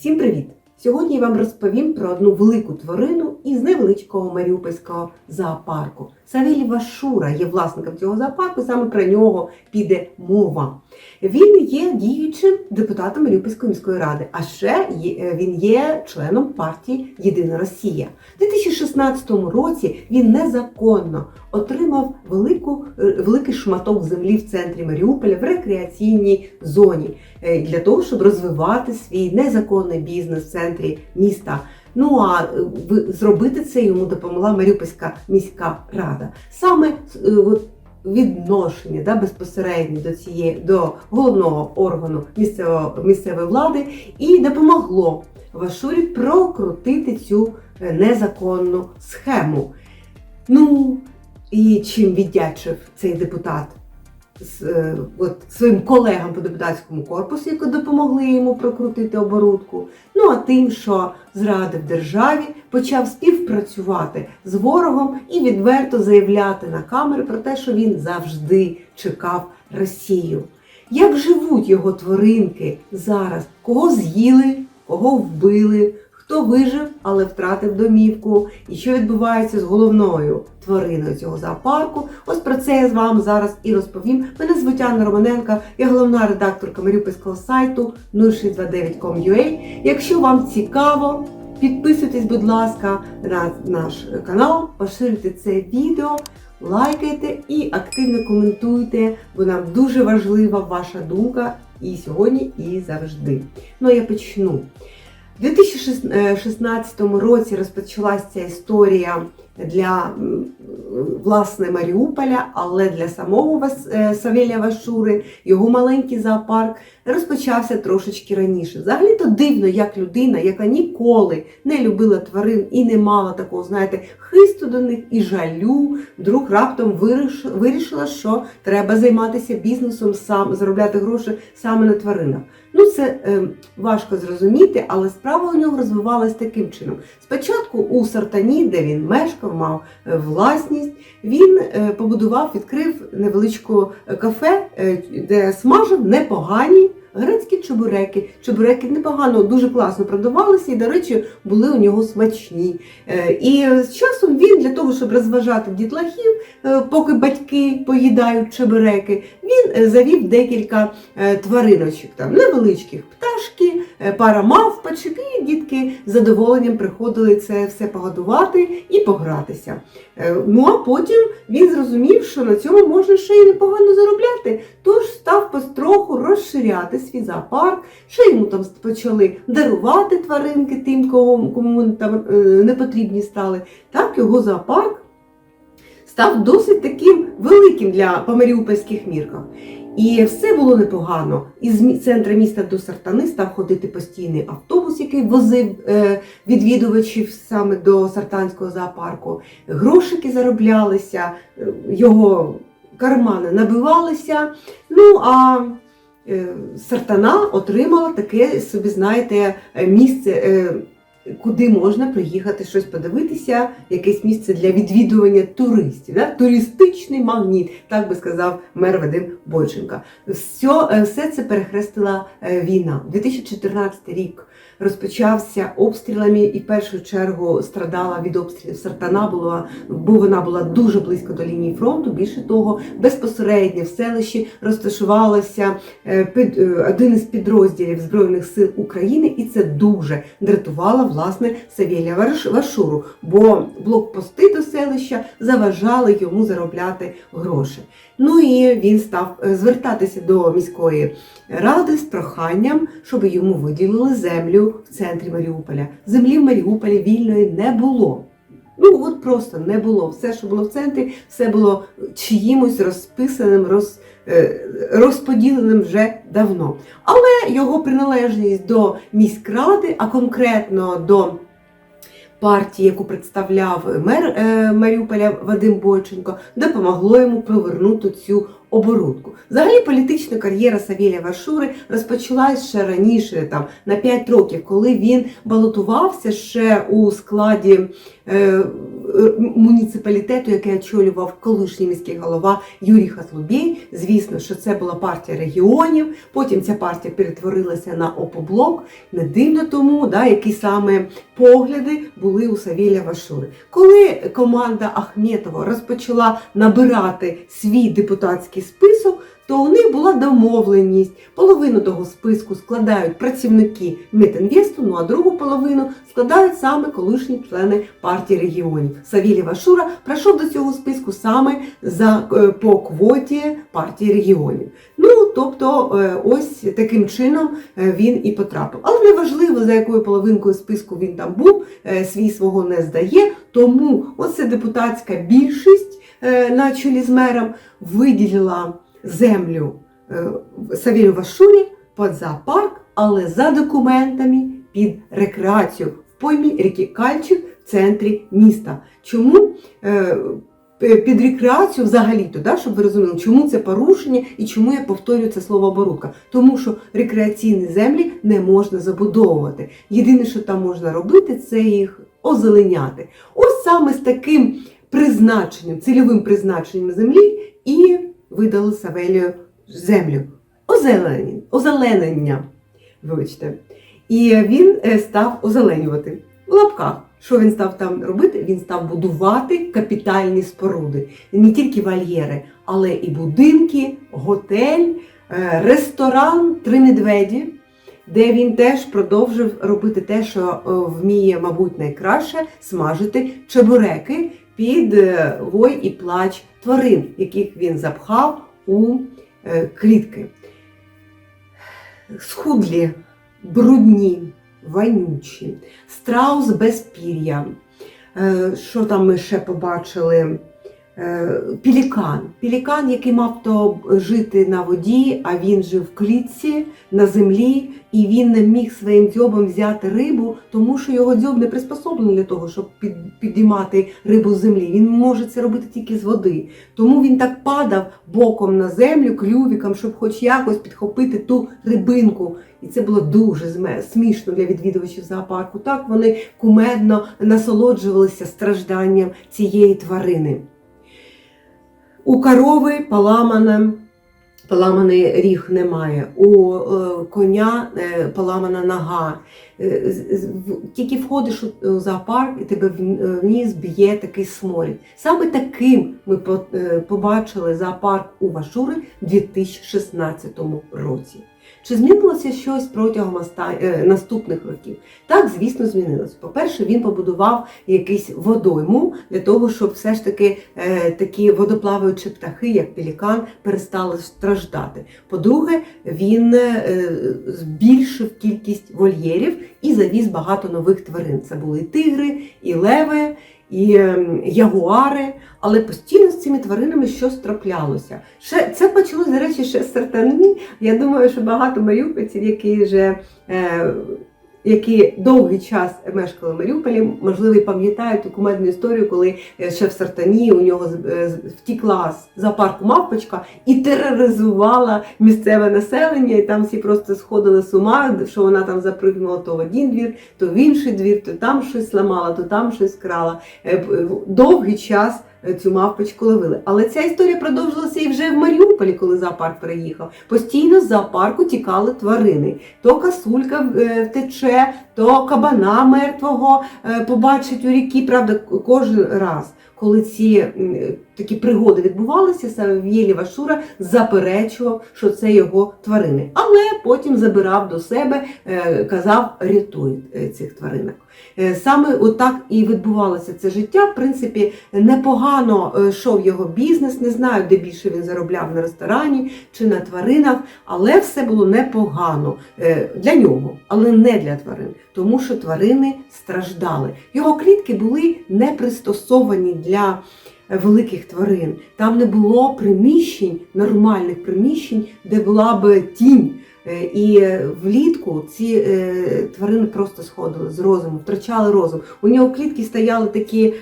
Всім привіт! Сьогодні я вам розповім про одну велику тварину із невеличкого маріупольського зоопарку. Савелій Вашура є власником цього зоопарку, саме про нього піде мова. Він є діючим депутатом Маріупольської міської ради, а ще він є членом партії Єдина Росія. У 2016 році він незаконно отримав велику, е, великий шматок землі в центрі Маріуполя в рекреаційній зоні е, для того, щоб розвивати свій незаконний бізнес в міста. Ну а е, зробити це йому допомогла Маріупольська міська рада. Саме е, відношення да, безпосередньо до цієї до головного органу місцевого місцевої влади і допомогло Вашурі прокрутити цю е, незаконну схему. Ну і чим віддячив цей депутат з, е, от, своїм колегам по депутатському корпусу, які допомогли йому прокрутити оборудку. Ну а тим, що зрадив державі, почав співпрацювати з ворогом і відверто заявляти на камери про те, що він завжди чекав Росію. Як живуть його тваринки зараз? Кого з'їли, кого вбили, хто вижив, але втратив домівку, і що відбувається з головною твариною цього зоопарку? Ось про це я з вами зараз і розповім. Мене звуть Анна Романенка, я головна редакторка Маріупольського сайту 0629.com.ua. Якщо вам цікаво, підписуйтесь, будь ласка, на наш канал, поширюйте це відео. Лайкайте і активно коментуйте, бо нам дуже важлива ваша думка і сьогодні, і завжди. Ну а я почну. У 2016 році розпочалася історія для власне Маріуполя, але для самого Вас- е, Савелія Вашури, його маленький зоопарк розпочався трошечки раніше. Взагалі-то дивно, як людина, яка ніколи не любила тварин і не мала такого, знаєте, хисту до них і жалю, вдруг раптом виріш- вирішила, що треба займатися бізнесом сам, заробляти гроші саме на тваринах. Ну, це е, важко зрозуміти, але справа у нього розвивалась таким чином. Спочатку у Сартані, де він мешкав, мав е, власність, він е, побудував, відкрив невеличку е, кафе, е, де смажив непогані грецькі чебуреки. Чебуреки непогано, дуже класно продавалися і, до речі, були у нього смачні. І з часом він для того, щоб розважати дітлахів, поки батьки поїдають чебуреки, він е, завів декілька е, твариночок, там невеличких пташки, е, пара мавпочок, і дітки з задоволенням приходили це все погодувати і погратися. Ну а потім він зрозумів, що на цьому можна ще й непогано заробляти, тож став построху розширяти свій зоопарк, ще йому там почали дарувати тваринки тим, кому там не потрібні стали. Так його зоопарк став досить таким великим для по маріупольських мірках. І все було непогано. Із центра міста до Сартани став ходити постійний автобус, який возив е, відвідувачів саме до Сартанського зоопарку. Грошики зароблялися, е, його кармани набивалися. Ну а е, Сартана отримала таке собі, знаєте, місце. Куди можна приїхати щось подивитися, якесь місце для відвідування туристів, да? туристичний магніт, так би сказав мер Вадим Бойченка. Все, все це перехрестила е, війна. 2014 рік розпочався обстрілами, і в першу чергу страдала від обстрілів Сартана, була, бо вона була дуже близько до лінії фронту. Більше того, безпосередньо в селищі розташувалося е, під, е, один із підрозділів Збройних сил України, і це дуже дратувало власне Савілія Варшуру, бо блокпости до селища заважали йому заробляти гроші. Ну і він став е, звертатися до міської ради з проханням, щоб йому виділили землю в центрі Маріуполя. Землі в Маріуполі вільної не було. Ну от просто не було. Все, що було в центрі, все було чиїмось розписаним, роз, е, розподіленим вже давно. Але його приналежність до міськради, а конкретно до партії, яку представляв мер е, Маріуполя Вадим Бойченко, допомогло йому повернути цю оборудку. Взагалі політична кар'єра Савілія Вашури розпочалась ще раніше, там на 5 років, коли він балотувався ще у складі е, муніципалітету, який очолював колишній міський голова Юрій Хатлубій. Звісно, що це була партія регіонів. Потім ця партія перетворилася на опоблок. Не дивно тому, да, які саме погляди були у Савілля Вашури. Коли команда Ахметова розпочала набирати свій депутатський список, то у них була домовленість. Половину того списку складають працівники Метінвесту, ну а другу половину складають саме колишні члени партії регіонів. Савілій Вашура прийшов до цього списку саме за е, по квоті партії регіонів. Ну тобто, е, ось таким чином е, він і потрапив. Але неважливо, за якою половинкою списку він там був, свій свого не здає. Тому оце депутатська більшість на чолі з мером виділила землю е, Савілю Вашурі під зоопарк, але за документами під рекреацію в поймі ріки Кальчик в центрі міста. Чому? Е, Під рекреацію взагалі-то, да, щоб ви розуміли, чому це порушення і чому я повторюю це слово оборудка. Тому що рекреаційні землі не можна забудовувати. Єдине, що там можна робити, це їх озеленяти. Ось саме з таким призначенням, цільовим призначенням землі і видали Савелію землю. Озеленення. озеленення. Вибачте. І він е, став озеленювати в лапках. Що він став там робити? Він став будувати капітальні споруди. Не тільки вольєри, але і будинки, готель, е, ресторан Три медведі, де він теж продовжив робити те, що е, вміє, мабуть, найкраще смажити чебуреки під е, вой і плач тварин, яких він запхав у е, клітки. Схудлі, брудні, вонючі, страус без пір'я. Е, Що там ми ще побачили? Е, Пілікан. Пілікан, який мав то жити на воді, а він жив в клітці на землі, і він не міг своїм дзьобом взяти рибу, тому що його дзьоб не приспособлений для того, щоб підіймати рибу з землі. Він може це робити тільки з води. Тому він так падав боком на землю, клювіком, щоб хоч якось підхопити ту рибинку. І це було дуже смішно для відвідувачів зоопарку. Так вони кумедно насолоджувалися стражданням цієї тварини. У корови поламана, поламаний ріг немає, у е, коня е, поламана нога. Е, Тільки входиш у зоопарк і тебе в- ніс б'є такий сморід. Саме таким ми побачили зоопарк у Вашури в 2016 році. Чи змінилося щось протягом е, наступних років? Так, звісно, змінилося. По-перше, він побудував якийсь водойму для того, щоб все ж таки е, такі водоплаваючі птахи, як пелікан, перестали страждати. По-друге, він е, збільшив кількість вольєрів і завіз багато нових тварин. Це були тигри, і леви, і ем, ягуари. Але постійно з цими тваринами щось траплялося. Ще це почалося, до речі, ще з сартани. Я думаю, що багато маріупольців, які вже е, які довгий час мешкали в Маріуполі, можливо, пам'ятають ту кумедну історію, коли е, в Сартані у нього е, втікла з зоопарку мавпочка і тероризувала місцеве населення, і там всі просто сходили з ума, що вона там запригнула то в один двір, то в інший двір, то там щось ламала, то там щось крала. Е, Довгий час цю мавпочку ловили. Але ця історія продовжилася і вже в Маріуполі, коли зоопарк приїхав. Постійно з зоопарку тікали тварини. То касулька е, втече, то кабана мертвого е, побачить у ріки. Правда, кожен раз. Коли ці такі пригоди відбувалися, Савєлі Вашура заперечував, що це його тварини. Але потім забирав до себе, е, казав, рятуй е, цих тваринок. Е, Саме отак і відбувалося це життя. В принципі, непогано йшов його бізнес. Не знаю, де більше він заробляв на ресторані чи на тваринах, але все було непогано для нього, але не для тварин, тому що тварини страждали. Його клітки були не пристосовані для великих тварин. Там не було приміщень, нормальних приміщень, де була б тінь. Е, І е, влітку ці е, тварини просто сходили з розуму, втрачали розум. У нього в клітці стояли такі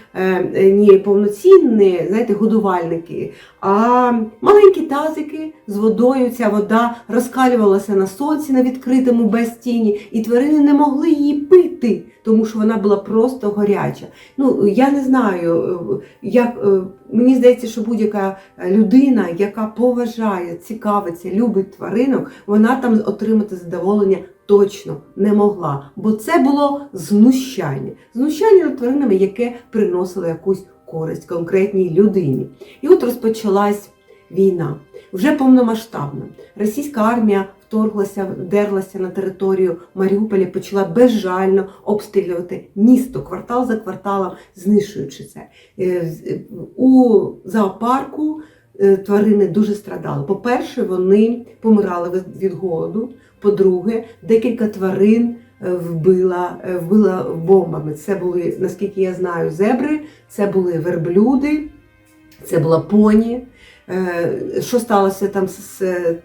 не повноцінні, знаєте, годувальники, а маленькі тазики з водою. Ця вода розкалювалася на сонці на відкритому без тіні, і тварини не могли її пити, тому що вона була просто гаряча. Ну я не знаю, як мені здається, що будь-яка людина, яка поважає, цікавиться, любить тваринок, вона там отримати задоволення точно не могла, бо це було знущання. Знущання над тваринами, яке приносило якусь користь конкретній людині. І от розпочалась війна, вже повномасштабна. Російська армія вторглася, вдерлася на територію Маріуполя, почала безжально обстрілювати місто, квартал за кварталом, знищуючи це. Е, У зоопарку е, тварини дуже страдали. По-перше, вони помирали від- від голоду. По-друге, декілька тварин е, вбила, е, вбила бомбами. Це були, наскільки я знаю, зебри, це були верблюди, це була поні. Е, Що сталося там з,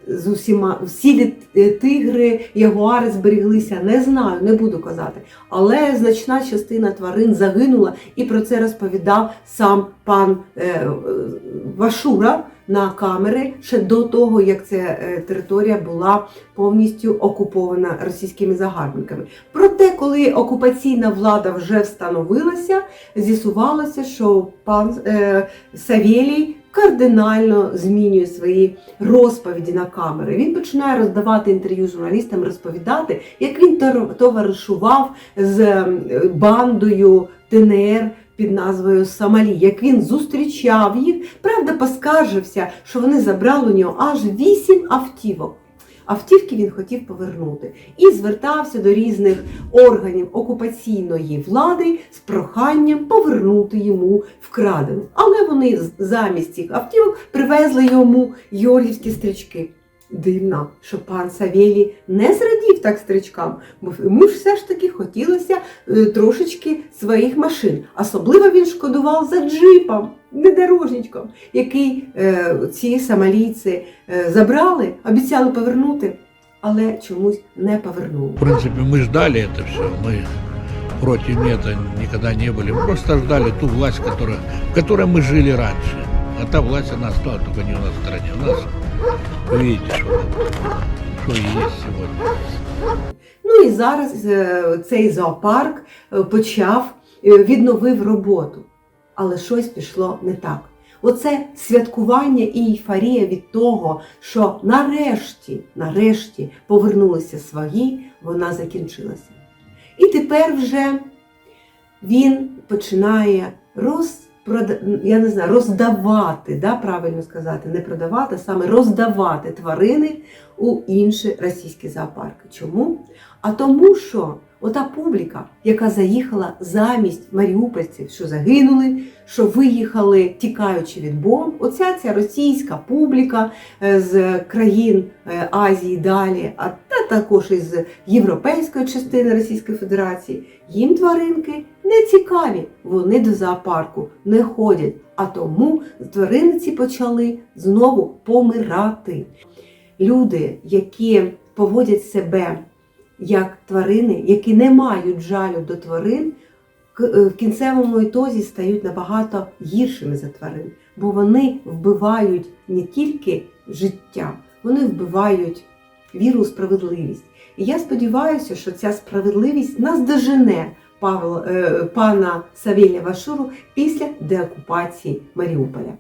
з усіма? Всі е, тигри, ягуари зберіглися, не знаю, не буду казати. Але значна частина тварин загинула, і про це розповідав сам пан е, Вашура на камери ще до того, як ця е, територія була повністю окупована російськими загарбниками. Проте, коли окупаційна влада вже встановилася, з'ясувалося, що пан е, Савєлій кардинально змінює свої розповіді на камери. Він починає роздавати інтерв'ю журналістам, розповідати, як він товаришував з е, бандою ТНР під назвою Самалі, як він зустрічав їх. Правда, поскаржився, що вони забрали у нього аж вісім автівок. Автівки він хотів повернути і звертався до різних органів окупаційної влади з проханням повернути йому вкрадене. Але вони замість цих автівок привезли йому георгівські стрічки. Дивно, що пан Савєлій не зрадів так стрічкам, бо йому ж все ж таки хотілося е, трошечки своїх машин. Особливо він шкодував за джипом, недорожничком, який е, ці самалійці е, забрали, обіцяли повернути, але чомусь не повернули. В принципе, мы ждали это все. Мы против этого никогда не были. Мы просто ждали ту власть, которая, в которой мы жили раньше. А та власть, она стала только не у нас в стране. У нас, вы видите, что, что и есть сегодня. Ну і зараз е, цей зоопарк е, почав е, відновив роботу, але щось пішло не так. Оце святкування і ейфорія від того, що нарешті, нарешті повернулися свої, вона закінчилася. І тепер вже він починає розпрода... я не знаю, роздавати, да, правильно сказати, не продавати, саме роздавати тварини у інші російські зоопарки. Чому? А тому, що ота публіка, яка заїхала замість маріупольців, що загинули, що виїхали тікаючи від бомб, оця ця російська публіка е, з країн е, Азії далі, а та також із європейської частини Російської Федерації, їм тваринки не цікаві, вони до зоопарку не ходять. А тому тварини ці почали знову помирати. Люди, які поводять себе як тварини, які не мають жалю до тварин, е, в кінцевому ітозі стають набагато гіршими за тварин, бо вони вбивають не тільки життя, вони вбивають віру у справедливість. І я сподіваюся, що ця справедливість нас дожене Павел, е, пана Савєлія Вашуру після деокупації Маріуполя.